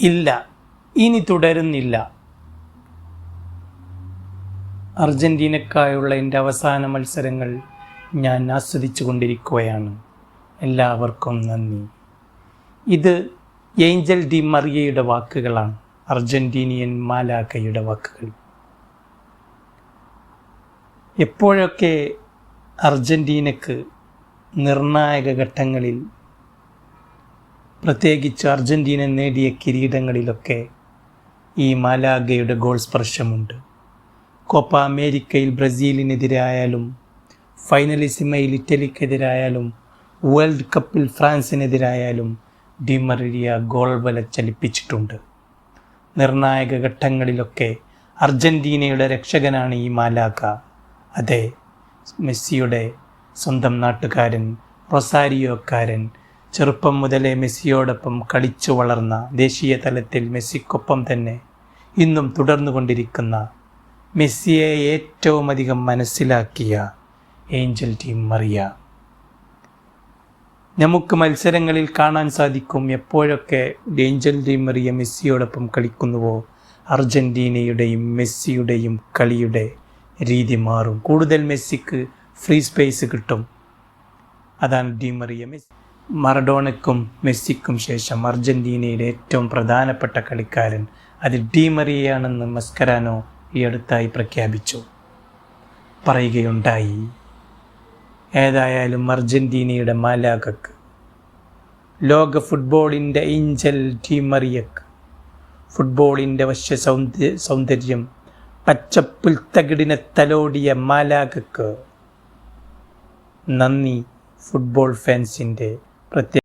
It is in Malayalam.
ഇല്ല. ഇനി തുടരുന്നില്ല. അർജന്റീനക്കായുള്ള എന്റെ അവസാന മത്സരങ്ങൾ ഞാൻ ആസ്വദിച്ചു കൊണ്ടിരിക്കുകയാണ് എല്ലാവർക്കും നന്ദി. ഇത് ഏഞ്ചൽ ഡി മറിയയുടെ വാക്കുകളാണ്. അർജന്റീനിയൻ മാലാക്കയുടെ വാക്കുകൾ. എപ്പോഴൊക്കെ അർജന്റീനക്ക് നിർണായക ഘട്ടങ്ങളിൽ പ്രത്യേകിച്ച് അർജന്റീന നേടിയ കിരീടങ്ങളിലൊക്കെ ഈ മാലാഗയുടെ ഗോൾ സ്പർശമുണ്ട്. കോപ്പ അമേരിക്കയിൽ ബ്രസീലിനെതിരായാലും ഫൈനലിസിമയിൽ ഇറ്റലിക്കെതിരായാലും വേൾഡ് കപ്പിൽ ഫ്രാൻസിനെതിരായാലും ഡിമറിയ ഗോൾ വല ചലിപ്പിച്ചിട്ടുണ്ട്. നിർണായക ഘട്ടങ്ങളിലൊക്കെ അർജന്റീനയുടെ രക്ഷകനാണ് ഈ മാലാക അതെ മെസ്സിയുടെ സ്വന്തം നാട്ടുകാരൻ റൊസാരിയോക്കാരൻ ചെറുപ്പം മുതലേ മെസ്സിയോടൊപ്പം കളിച്ചു വളർന്ന ദേശീയ തലത്തിൽ മെസ്സിക്കൊപ്പം തന്നെ ഇന്നും തുടർന്നുകൊണ്ടിരിക്കുന്ന മെസ്സിയെ ഏറ്റവും അധികം മനസ്സിലാക്കിയ ഏഞ്ചൽ ടീം മറിയ. നമുക്ക് മത്സരങ്ങളിൽ കാണാൻ സാധിക്കും എപ്പോഴൊക്കെ ഏഞ്ചൽ ടീം മറിയ മെസ്സിയോടൊപ്പം കളിക്കുന്നുവോ? അർജന്റീനയുടെയും മെസ്സിയുടെയും കളിയുടെ രീതി മാറും. കൂടുതൽ മെസ്സിക്ക് ഫ്രീ സ്പേസ് കിട്ടും. അതാണ് ഡി മറിയ മെസ്സി മറഡോണയ്ക്കും മെസ്സിക്കും ശേഷം അർജന്റീനയുടെ ഏറ്റവും പ്രധാനപ്പെട്ട കളിക്കാരൻ അത് ഡിമരിയയാണെന്ന് മസ്കരാനോ ഈ അടുത്തായി പ്രഖ്യാപിച്ചു. പറയുകയുണ്ടായി ഏതായാലും അർജന്റീനയുടെ മാലാകക്ക് ലോക ഫുട്ബോളിന്റെ ഇഞ്ചൽ ടീമറിയക്ക് മറിയക്ക് ഫുട്ബോളിന്റെ വശ്യ സൗന്ദര്യ സൗന്ദര്യം പച്ചപ്പുൽത്തകിടിനെ തലോടിയ മാലാകക്ക് നന്ദി ഫുട്ബോൾ ഫാൻസിന്റെ പ്രത്യേക